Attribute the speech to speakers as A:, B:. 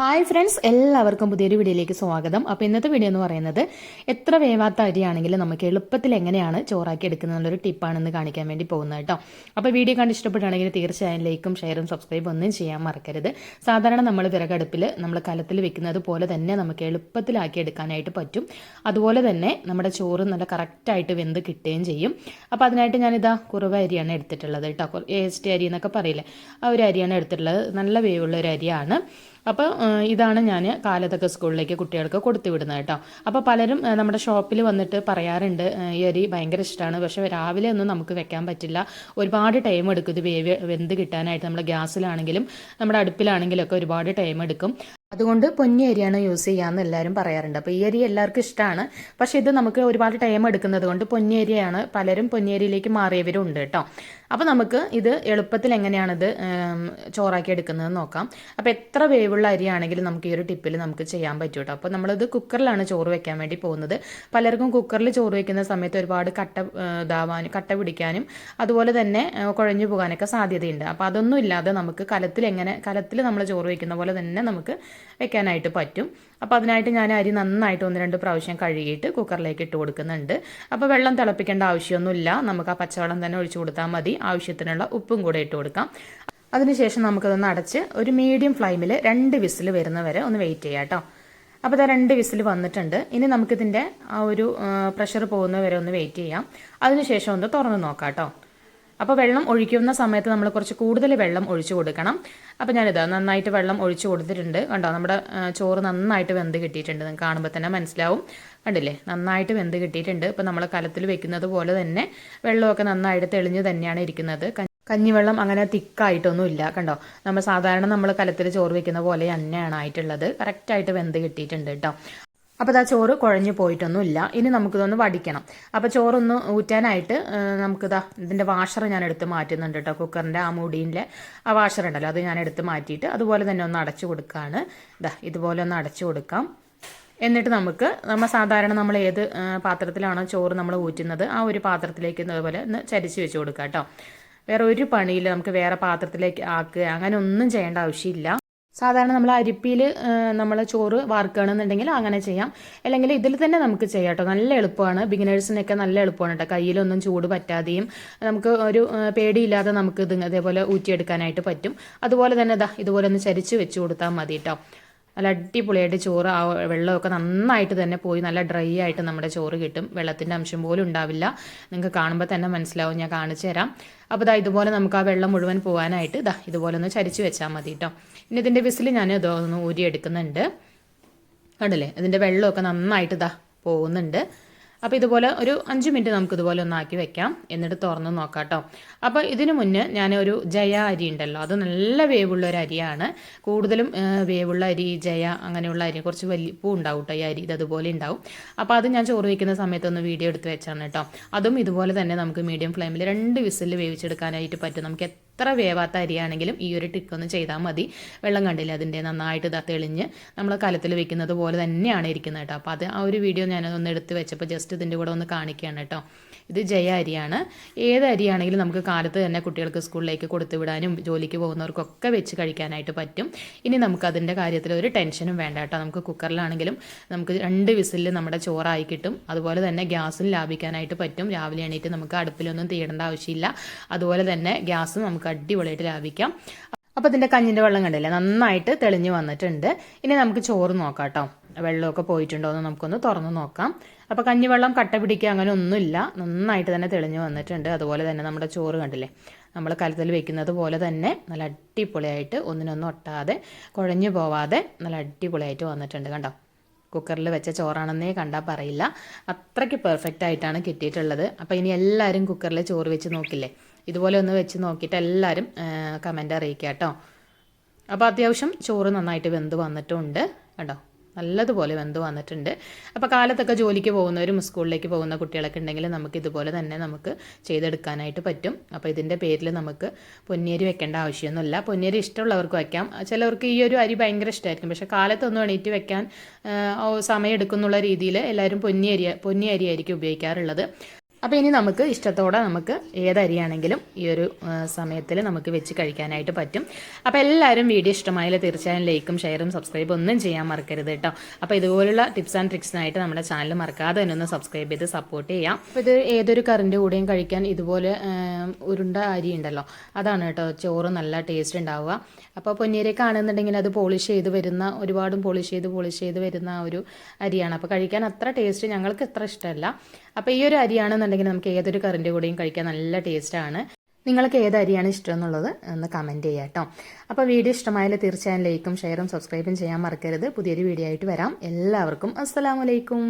A: Hi friends എല്ലാവർക്കും പുതിയൊരു വീഡിയോയിലേക്ക് സ്വാഗതം. അപ്പോൾ ഇന്നത്തെ വീഡിയോ എന്ന് പറയുന്നത് എത്ര വേവാത്ത അരിയാണെങ്കിലും നമുക്ക് എളുപ്പത്തിൽ എങ്ങനെയാണ് ചോറാക്കി എടുക്കുന്നതിനൊരു ടിപ്പാണെന്ന് കാണിക്കാൻ വേണ്ടി പോകുന്നത് കേട്ടോ. അപ്പോൾ വീഡിയോ കണ്ട് ഇഷ്ടപ്പെട്ടാണെങ്കിൽ തീർച്ചയായും ലൈക്കും ഷെയറും സബ്സ്ക്രൈബ് ഒന്നും ചെയ്യാൻ മറക്കരുത്. സാധാരണ നമ്മൾ വിറകടുപ്പിൽ നമ്മൾ കലത്തിൽ വെക്കുന്നത് പോലെ തന്നെ നമുക്ക് എളുപ്പത്തിലാക്കി എടുക്കാനായിട്ട് പറ്റും. അതുപോലെ തന്നെ നമ്മുടെ ചോറ് നല്ല കറക്റ്റായിട്ട് വെന്ത് കിട്ടുകയും ചെയ്യും. അപ്പോൾ അതിനായിട്ട് ഞാനിതാ കുറവ് അരിയാണ് എടുത്തിട്ടുള്ളത് കേട്ടോ. ടി അരി എന്നൊക്കെ പറയില്ലേ? ആ ഒരു അരിയാണ് എടുത്തിട്ടുള്ളത്. നല്ല വേവുള്ള ഒരു അരിയാണ്. അപ്പോൾ ഇതാണ് ഞാൻ കാലതൊക്കെ സ്കൂളിലേക്ക് കുട്ടികൾക്ക് കൊടുത്തു വിടുന്നത് കേട്ടോ. അപ്പോൾ പലരും നമ്മുടെ ഷോപ്പിൽ വന്നിട്ട് പറയാറുണ്ട് ഈ അരി ഭയങ്കര ഇഷ്ടമാണ് പക്ഷേ രാവിലെ ഒന്നും നമുക്ക് വെക്കാൻ പറ്റില്ല. ഒരുപാട് ടൈം എടുക്കും ഇത് വേവ് വെന്ത് കിട്ടാനായിട്ട്. നമ്മുടെ ഗ്യാസിലാണെങ്കിലും നമ്മുടെ അടുപ്പിലാണെങ്കിലും ഒക്കെ ഒരുപാട് ടൈം എടുക്കും. അതുകൊണ്ട് പൊന്നി അരിയാണ് യൂസ് ചെയ്യാന്ന് എല്ലാവരും പറയാറുണ്ട്. അപ്പോൾ ഈ അരി എല്ലാവർക്കും ഇഷ്ടമാണ് പക്ഷേ ഇത് നമുക്ക് ഒരുപാട് ടൈം എടുക്കുന്നത് കൊണ്ട് പൊന്നി അരിയാണ് പലരും പൊന്നി അരിയിലേക്ക് മാറിയവരും ഉണ്ട് കേട്ടോ അപ്പോൾ നമുക്ക് ഇത് എളുപ്പത്തിൽ എങ്ങനെയാണിത് ചോറാക്കി എടുക്കുന്നത് നോക്കാം. അപ്പോൾ എത്ര വേവുള്ള അരിയാണെങ്കിലും നമുക്ക് ഈ ഒരു ടിപ്പിൽ നമുക്ക് ചെയ്യാൻ പറ്റും കേട്ടോ അപ്പോൾ നമ്മളിത് കുക്കറിലാണ് ചോറ് വെക്കാൻ വേണ്ടി പോകുന്നത്. പലർക്കും കുക്കറിൽ ചോറ് വെക്കുന്ന സമയത്ത് ഒരുപാട് കട്ട ഇതാവാനും കട്ട പിടിക്കാനും അതുപോലെ തന്നെ കുഴഞ്ഞു പോകാനൊക്കെ സാധ്യതയുണ്ട്. അപ്പോൾ അതൊന്നും ഇല്ലാതെ നമുക്ക് കലത്തിൽ എങ്ങനെ കലത്തിൽ നമ്മൾ ചോറ് വെക്കുന്ന പോലെ തന്നെ നമുക്ക് വെക്കാനായിട്ട് പറ്റും. അപ്പോൾ അതിനായിട്ട് ഞാൻ അരി നന്നായിട്ട് ഒന്ന് രണ്ട് പ്രാവശ്യം കഴുകിയിട്ട് കുക്കറിലേക്ക് ഇട്ട് കൊടുക്കുന്നുണ്ട്. അപ്പോൾ വെള്ളം തിളപ്പിക്കേണ്ട ആവശ്യമൊന്നുമില്ല. നമുക്ക് ആ പച്ചവെള്ളം തന്നെ ഒഴിച്ചു കൊടുത്താൽ മതി. ആവശ്യത്തിനുള്ള ഉപ്പും കൂടെ ഇട്ട് കൊടുക്കാം. അതിനുശേഷം നമുക്കതൊന്ന് അടച്ച് ഒരു മീഡിയം ഫ്ലെയിമിൽ രണ്ട് വിസിൽ വരുന്നവരെ ഒന്ന് വെയിറ്റ് ചെയ്യാം കേട്ടോ. അപ്പോൾ ഇതാ രണ്ട് വിസിൽ വന്നിട്ടുണ്ട്. ഇനി നമുക്കിതിന്റെ ആ ഒരു പ്രഷർ പോകുന്നവരെ ഒന്ന് വെയിറ്റ് ചെയ്യാം. അതിനുശേഷം ഒന്ന് തുറന്ന് നോക്കാം കേട്ടോ. അപ്പോൾ വെള്ളം ഒഴിക്കുന്ന സമയത്ത് നമ്മൾ കുറച്ച് കൂടുതൽ വെള്ളം ഒഴിച്ചു കൊടുക്കണം. അപ്പോൾ ഞാനിതാ നന്നായിട്ട് വെള്ളം ഒഴിച്ചു കൊടുത്തിട്ടുണ്ട്. കണ്ടോ നമ്മുടെ ചോറ് നന്നായിട്ട് വെന്ത് കിട്ടിയിട്ടുണ്ട്. നിങ്ങൾക്ക് കാണുമ്പോൾ തന്നെ മനസ്സിലാവും. കണ്ടില്ലേ? നന്നായിട്ട് വെന്ത് കിട്ടിയിട്ടുണ്ട്. ഇപ്പോൾ നമ്മൾ കലത്തിൽ വെക്കുന്നത് പോലെ തന്നെ വെള്ളമൊക്കെ നന്നായിട്ട് തെളിഞ്ഞു തന്നെയാണ് ഇരിക്കുന്നത്. കഞ്ഞിവെള്ളം അങ്ങനെ തിക്കായിട്ടൊന്നും ഇല്ല കണ്ടോ? നമ്മൾ സാധാരണ നമ്മൾ കലത്തിൽ ചോറ് വെക്കുന്ന പോലെ തന്നെയാണ് ആയിട്ടുള്ളത്. കറക്റ്റായിട്ട് വെന്ത് കിട്ടിയിട്ടുണ്ട് കേട്ടോ അപ്പോൾ ഇതാ ചോറ് കുഴഞ്ഞു പോയിട്ടൊന്നുമില്ല. ഇനി നമുക്കിതൊന്ന് വടിക്കണം. അപ്പോൾ ചോറൊന്ന് ഊറ്റാനായിട്ട് നമുക്കിതാ ഇതിന്റെ വാഷർ ഞാൻ എടുത്ത് മാറ്റുന്നുണ്ട് കേട്ടോ കുക്കറിന്റെ ആ മുടീന്റെ ആ വാഷർ ഉണ്ടല്ലോ അത് ഞാൻ എടുത്ത് മാറ്റിയിട്ട് അതുപോലെ തന്നെ ഒന്ന് അടച്ചു കൊടുക്കുകയാണ് ഇതാ ഇതുപോലെ ഒന്ന് അടച്ചു കൊടുക്കാം. എന്നിട്ട് നമുക്ക് നമ്മൾ സാധാരണ നമ്മൾ ഏത് പാത്രത്തിലാണോ ചോറ് നമ്മൾ ഊറ്റുന്നത് ആ ഒരു പാത്രത്തിലേക്ക് ഇതുപോലെ ഒന്ന് ചരിച്ച് വെച്ച് കൊടുക്കുക കേട്ടോ വേറെ ഒരു പണിയില്ല നമുക്ക് വേറെ പാത്രത്തിലേക്ക് ആക്കുക അങ്ങനെ ഒന്നും ചെയ്യേണ്ട ആവശ്യമില്ല. സാധാരണ നമ്മൾ അരിപ്പിയിൽ നമ്മൾ ചോറ് വാർക്കുകയാണെന്നുണ്ടെങ്കിൽ അങ്ങനെ ചെയ്യാം. അല്ലെങ്കിൽ ഇതിൽ തന്നെ നമുക്ക് ചെയ്യാം കേട്ടോ നല്ല എളുപ്പമാണ്. ബിഗിനേഴ്സിനൊക്കെ നല്ല എളുപ്പമാണ് കേട്ടോ കയ്യിലൊന്നും ചൂട് പറ്റാതെയും നമുക്ക് ഒരു പേടിയില്ലാതെ നമുക്ക് ഇത് അതേപോലെ ഊറ്റിയെടുക്കാനായിട്ട് പറ്റും. അതുപോലെ തന്നെ ഇതാ ഇതുപോലെ ഒന്ന് ചരിച്ച് വെച്ച് കൊടുത്താൽ മതി കേട്ടോ നല്ല അടിപൊളിയായിട്ട് ചോറ് ആ വെള്ളമൊക്കെ നന്നായിട്ട് തന്നെ പോയി നല്ല ഡ്രൈ ആയിട്ട് നമ്മുടെ ചോറ് കിട്ടും. വെള്ളത്തിന്റെ അംശം പോലും ഉണ്ടാവില്ല. നിങ്ങൾക്ക് കാണുമ്പോൾ തന്നെ മനസ്സിലാവും ഞാൻ കാണിച്ചു തരാം. അപ്പോൾ ഇതാ ഇതുപോലെ നമുക്ക് ആ വെള്ളം മുഴുവൻ പോകാനായിട്ട് ഇതാ ഇതുപോലെ ഒന്ന് ചരിച്ച് വെച്ചാൽ മതി കേട്ടോ ഇനി ഇതിന്റെ വിസിൽ ഞാൻ ഇതൊന്ന് ഊരിയെടുക്കുന്നുണ്ട്. കണ്ടില്ലേ? ഇതിന്റെ വെള്ളമൊക്കെ നന്നായിട്ട് ഇതാ പോകുന്നുണ്ട്. അപ്പോൾ ഇതുപോലെ ഒരു അഞ്ച് മിനിറ്റ് നമുക്ക് ഇതുപോലെ ഒന്ന് ആക്കി വെക്കാം. എന്നിട്ട് തുറന്ന് നോക്കാം കേട്ടോ അപ്പോൾ ഇതിനു മുന്നേ ഞാൻ ഒരു ജയ അരി ഉണ്ടല്ലോ അത് നല്ല വേവുള്ള ഒരു അരിയാണ്. കൂടുതലും വേവുള്ള അരി ജയ അങ്ങനെയുള്ള അരി കുറച്ച് വലിപ്പം ഉണ്ടാവും കേട്ടോ ഈ അരി ഇത് അതുപോലെ ഉണ്ടാവും. അപ്പോൾ അത് ഞാൻ ചോറ് വയ്ക്കുന്ന സമയത്തൊന്ന് വീഡിയോ എടുത്ത് വെച്ചാണ് കേട്ടോ. അതും ഇതുപോലെ തന്നെ നമുക്ക് മീഡിയം ഫ്ലെയിമിൽ രണ്ട് വിസിൽ വേവിച്ചെടുക്കാനായിട്ട് പറ്റും. നമുക്ക് എത്ര വേവാത്ത അരിയാണെങ്കിലും ഈ ഒരു ടിക്ക് ഒന്ന് ചെയ്താൽ മതി. വെള്ളം കണ്ടില്ല അതിന്റെ നന്നായിട്ട് ഇതാ തെളിഞ്ഞ്. നമ്മൾ കലത്തിൽ വെക്കുന്നത് പോലെ തന്നെയാണ് ഇരിക്കുന്നത് കേട്ടോ. അപ്പോൾ അത് ആ ഒരു വീഡിയോ ഞാൻ ഒന്ന് എടുത്ത് വെച്ചപ്പോൾ ജസ്റ്റ് ഇതിന്റെ കൂടെ ഒന്ന് കാണിക്കുകയാണ് കേട്ടോ. ഇത് ജയ അരിയാണ്. ഏത് അരിയാണെങ്കിലും നമുക്ക് കാലത്ത് തന്നെ കുട്ടികൾക്ക് സ്കൂളിലേക്ക് കൊടുത്തു വിടാനും ജോലിക്ക് പോകുന്നവർക്കൊക്കെ വെച്ച് കഴിക്കാനായിട്ട് പറ്റും. ഇനി നമുക്ക് അതിന്റെ കാര്യത്തിൽ ഒരു ടെൻഷനും വേണ്ട കേട്ടോ. നമുക്ക് കുക്കറിലാണെങ്കിലും നമുക്ക് രണ്ട് വിസിലിൽ നമ്മുടെ ചോറായി കിട്ടും. അതുപോലെ തന്നെ ഗ്യാസും ലാഭിക്കാനായിട്ട് പറ്റും. രാവിലെ എണീറ്റ് നമുക്ക് അടുപ്പിലൊന്നും തീടേണ്ട ആവശ്യമില്ല. അതുപോലെ തന്നെ ഗ്യാസ് നമുക്ക് അടിപൊളിയായിട്ട് ലാഭിക്കാം. അപ്പോൾ ഇതിന്റെ കഞ്ഞിന്റെ വെള്ളം കണ്ടില്ലേ? നന്നായിട്ട് തെളിഞ്ഞു വന്നിട്ടുണ്ട്. ഇനി നമുക്ക് ചോറ് നോക്കാം കേട്ടോ. വെള്ളമൊക്കെ പോയിട്ടുണ്ടോ എന്ന് നമുക്കൊന്ന് തുറന്നു നോക്കാം. അപ്പോൾ കഞ്ഞിവെള്ളം കട്ട പിടിക്കുക അങ്ങനെ ഒന്നുമില്ല. നന്നായിട്ട് തന്നെ തെളിഞ്ഞു വന്നിട്ടുണ്ട്. അതുപോലെ തന്നെ നമ്മുടെ ചോറ് കണ്ടില്ലേ? നമ്മൾ കലത്തിൽ വെക്കുന്നത് പോലെ തന്നെ നല്ല അടിപൊളിയായിട്ട് ഒന്നിനൊന്നും ഒട്ടാതെ കുഴഞ്ഞു പോവാതെ നല്ല അടിപൊളിയായിട്ട് വന്നിട്ടുണ്ട് കണ്ടോ? കുക്കറിൽ വെച്ച ചോറാണെന്നേ കണ്ടാൽ പറയില്ല. അത്രയ്ക്ക് പെർഫെക്റ്റ് ആയിട്ടാണ് കിട്ടിയിട്ടുള്ളത്. അപ്പോൾ ഇനി എല്ലാവരും കുക്കറിൽ ചോറ് വെച്ച് നോക്കില്ലേ? ഇതുപോലെ ഒന്ന് വെച്ച് നോക്കിയിട്ട് എല്ലാവരും കമന്റ് അറിയിക്കുക കേട്ടോ. അപ്പോൾ അത്യാവശ്യം ചോറ് നന്നായിട്ട് വെന്ത് വന്നിട്ടുണ്ട് കേട്ടോ. നല്ലതുപോലെ വെന്ത് വന്നിട്ടുണ്ട്. അപ്പോൾ കാലത്തൊക്കെ ജോലിക്ക് പോകുന്നവരും സ്കൂളിലേക്ക് പോകുന്ന കുട്ടികളൊക്കെ ഉണ്ടെങ്കിൽ നമുക്ക് ഇതുപോലെ തന്നെ നമുക്ക് ചെയ്തെടുക്കാനായിട്ട് പറ്റും. അപ്പോൾ ഇതിന്റെ പേരിൽ നമുക്ക് പൊന്നിയരി വെക്കേണ്ട ആവശ്യമൊന്നുമില്ല. പൊന്നിയരി ഇഷ്ടമുള്ളവർക്ക് വയ്ക്കാം ചിലവർക്ക് ഈ ഒരു അരി ഭയങ്കര ഇഷ്ടമായിരിക്കും. പക്ഷേ കാലത്തൊന്നും എണീറ്റ് വെക്കാൻ സമയം എടുക്കുന്നുള്ള രീതിയിൽ എല്ലാവരും പൊന്നിയരി പൊന്നിയരി ആയിരിക്കും ഉപയോഗിക്കാറുള്ളത്. അപ്പോൾ ഇനി നമുക്ക് ഇഷ്ടത്തോടെ നമുക്ക് ഏതരിയാണെങ്കിലും ഈ ഒരു സമയത്തിൽ നമുക്ക് വെച്ച് കഴിക്കാനായിട്ട് പറ്റും. അപ്പോൾ എല്ലാവരും വീഡിയോ ഇഷ്ടമായാൽ തീർച്ചയായും ലൈക്കും ഷെയറും സബ്സ്ക്രൈബും ഒന്നും ചെയ്യാൻ മറക്കരുത് കേട്ടോ. അപ്പോൾ ഇതുപോലുള്ള ടിപ്സ് ആൻഡ് ട്രിക്സിനായിട്ട് നമ്മുടെ ചാനൽ മറക്കാതെ തന്നെ ഒന്ന് സബ്സ്ക്രൈബ് ചെയ്ത് സപ്പോർട്ട് ചെയ്യാം. അപ്പോൾ ഇത് ഏതൊരു കറിന്റെ കൂടെയും കഴിക്കാൻ ഇതുപോലെ ഉരുണ്ട അരി ഉണ്ടല്ലോ അതാണ് കേട്ടോ ചോറ് നല്ല ടേസ്റ്റ് ഉണ്ടാവുക. അപ്പോൾ പൊന്നിയരി ആണെന്നുണ്ടെങ്കിൽ അത് പോളിഷ് ചെയ്ത് വരുന്ന ഒരുപാടും പോളിഷ് ചെയ്ത് പോളിഷ് ചെയ്ത് വരുന്ന ഒരു അരിയാണ്. അപ്പോൾ കഴിക്കാൻ അത്ര ടേസ്റ്റ് ഞങ്ങൾക്ക് അത്ര ഇഷ്ടമല്ല. അപ്പോൾ ഈ ഒരു അരിയാണെന്നുണ്ടെങ്കിൽ നമുക്ക് ഏതൊരു കറിന്റെ കൂടെയും കഴിക്കാൻ നല്ല ടേസ്റ്റാണ് നിങ്ങൾക്ക് ഏത് അരിയാണ് ഇഷ്ടം എന്നുള്ളത് ഒന്ന് കമന്റ് ചെയ്യാം കേട്ടോ അപ്പോൾ വീഡിയോ ഇഷ്ടമായാൽ തീർച്ചയായും ലൈക്കും ഷെയറും സബ്സ്ക്രൈബും ചെയ്യാൻ മറക്കരുത്. പുതിയൊരു വീഡിയോ ആയിട്ട് വരാം. എല്ലാവർക്കും അസ്സലാമലൈക്കും